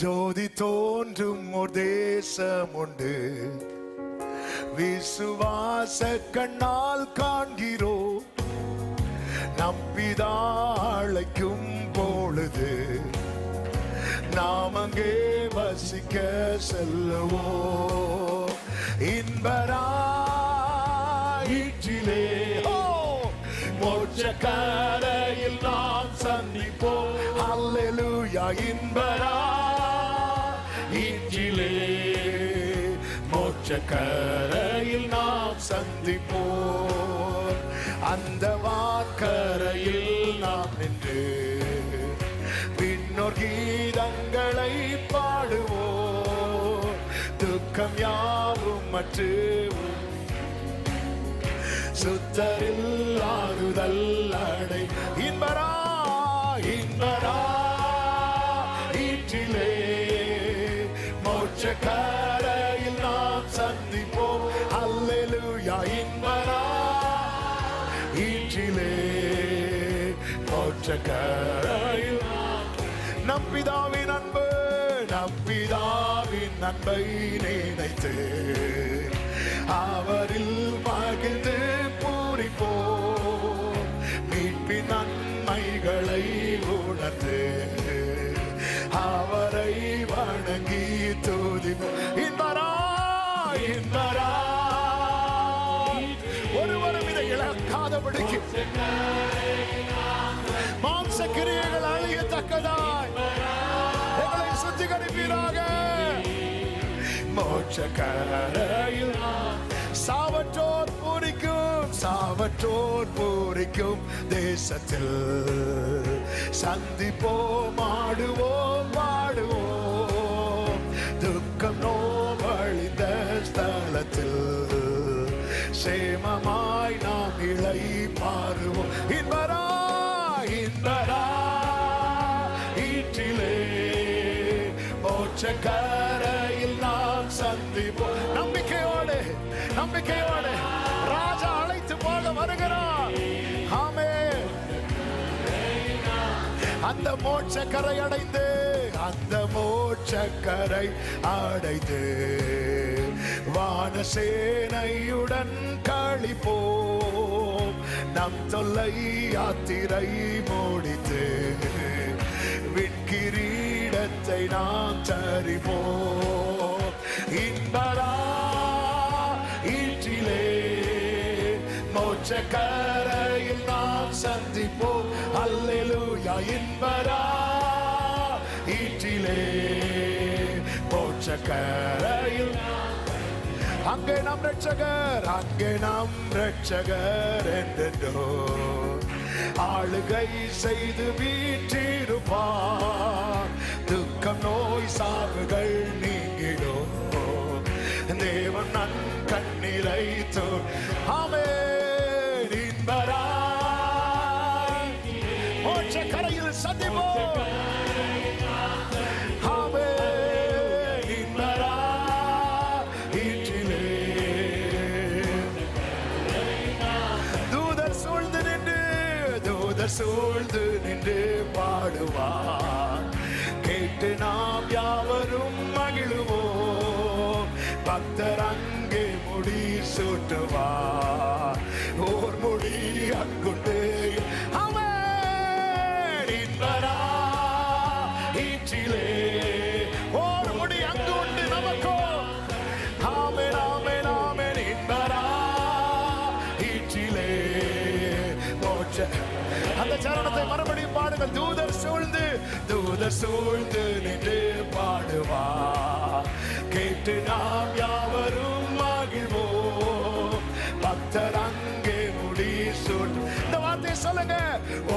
ஜோதி தோன்றும் ஒரு தேசம் உண்டு. விசுவாச கண்ணால் காண்கிறோ நம்பிதா அழைக்கும் பொழுது நாம் அங்கே வசிக்க செல்லுவோ இன்பராயிற்றிலே மோட்ச கரையில் நாம் சந்திப்போம். அல்லேலூயா இன்பரா வீட்டிலே மோட்சக்கரையில் நாம் சந்திப்போம். அந்த வாக்கரையில் நாம் நின்று பின்னோர் கீதங்களை பாடுவோம். துக்கம் யாவும் மற்று சுத்தரில் ஆறுதல் அடை. இன்பரா இன்பரா. ஈற்றிலே மோட்ச கரையில் நம் பிதாவின் அன்பு நம் பிதாவின் அன்பை நினைத்து அவரில் மகிழ்ந்து பூரிப்போம். மீட்பின் நன்மைகளை உணர்ந்து ஒருவரும் மாம்ச கிரியைகள் அழியத்தக்கதாய். எங்களை சுத்திகரிப்பீராக. மோட்ச கரையில் சாவற்றோர் பூரிக்கும் சாவற்றோர் பூரிக்கும் தேசத்தில் சந்திப்போம் ஆடுவோம் பாடுவோம் துக்கம் நோவழிந்த ஸ்தலத்தில் சேமமாய் நாம் இழை பாருவோம். இன்பரா இன்பரா ஈற்றிலே. மோட்ச கரையில் நாம் சந்திப்போம். நம்பிக்கையோடு நம்பிக்கையோடு. ராஜா அழைத்து போக வருகிறார். ஆமே அந்த மோட்ச கரை அடைந்து அந்த மோட்ச கரை அடைந்து. வானசேனையுடன் கழிப்போம் நம் தொல்லை யாத்திரை முடித்து விண்கிரீடத்தை நாம் தரிப்போம். இன்பரா ஈற்றிலே மோட்ச கரையில் நாம் சந்திப்போம். அல்லெலுயா இன்பரா ஈற்றிலே மோட்ச கரையில் அங்கே நம் ரட்சகர் அங்கே நம் ரட்சகர் என்றென்றோ. ஆளுகை செய்து வீற்றிருப்பார். துக்கம் நோய் சாவுகள் பாடுவார். கேட்டு நாம் யாவரும் மகிழுவோம். பக்தர் அங்கே முடி சூட்டுவார். ஓர் முடி அங்குண்டு அவன் இன்பரா ஈற்றிலே. ஓர் முடி அங்கு நமக்கோ. இன்பரா மோட்ச. அந்த சரணத்தை மறுபடியும் பாடுங்கள். தூதர் சூழ்ந்து தூதர் சூழ்ந்து நின்று பாடுவா. கேட்டு நாம் யாவரும் மகிழ்வோ பக்தர் அங்கே முடி சூழ் இந்த வார்த்தையை சொல்லுங்க.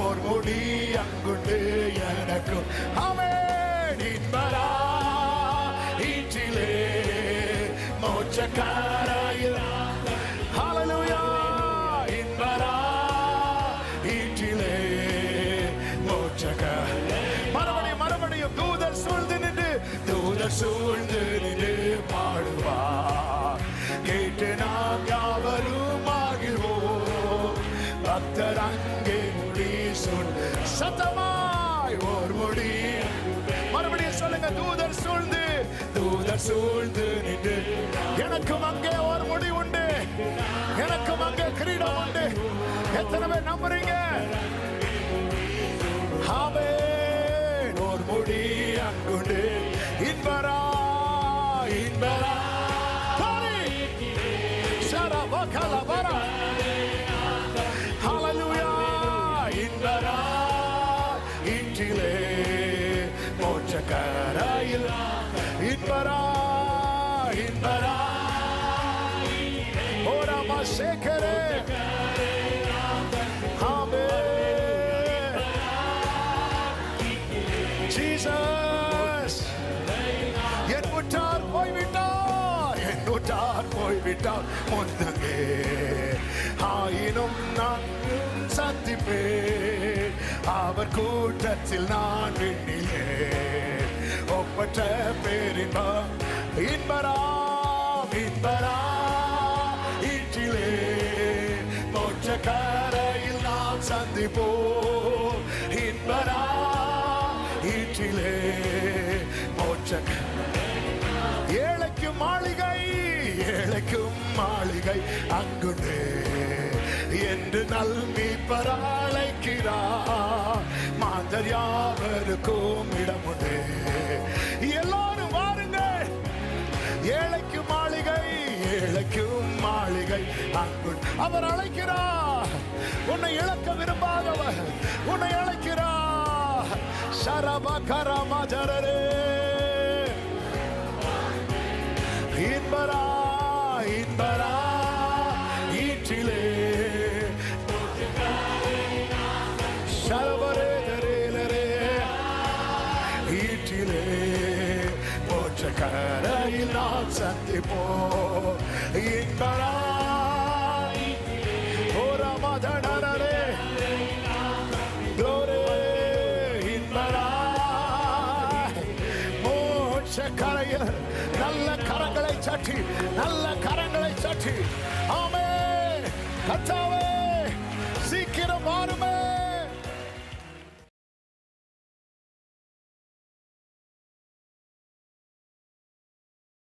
ஓர் முடி அங்குண்டு எனக்கும். அவே நின்பரா ஈற்றிலே மோட்சக்காராயில் தூதர் சூழ்ந்து பாடுவா கேட்டு நாம் யாவரும் ஆகிவோம் பக்தர் அங்கே முடி சொல். சத்தமாய் ஓர் முடி மறுபடியும் சொல்லுங்க தூதர் சூழ்ந்து. தூதர் சூழ்ந்து நின்று. எனக்கும் அங்கே ஒரு முடி உண்டு. எனக்கும் அங்கே கிரீடம் உண்டு. எத்தனை பேர் நம்புறீங்க? ஆமென். ஒரு முடி அங்குண்டு. இன்றிலே மோட்சக்கரையில் இன்பரா இன்பரா. ஓராமா சேகரே. போய்விட்டால் முன்னங்கே ஆயினும் நான் சந்திப்பேன். அவர் கூட்டத்தில் நான் விண்ணிலே ஒப்பற்ற பேரின்பா இன்பரா இன்பரா இன்றிலே கரையில் நாம் சந்திப்போ இன்பரா ஈற்றிலே. என்று நல்வி பராளைக்கிறார் மாந்தர் யாவருக்கும் இடமுண்டு. எல்லாரும் வாருங்கள் ஏழைக்கு மாளிகை ஏழைக்கும் மாளிகை. அங்கு அவர் அழைக்கிறார். உன்னை இழக்க விரும்பாதவர் உன்னை அழைக்கிறார். சரப கரம ஜரரே இன்பரா இன்பரா ஈற்றிலே நான் சந்திப்போ இன்பரா ஓரா மதனரே Glory, இன்பரா மோட்சக்கரையில் நல்ல கரங்களை சட்டி நல்ல கரங்களை சட்டி ஆமே கத்தாவே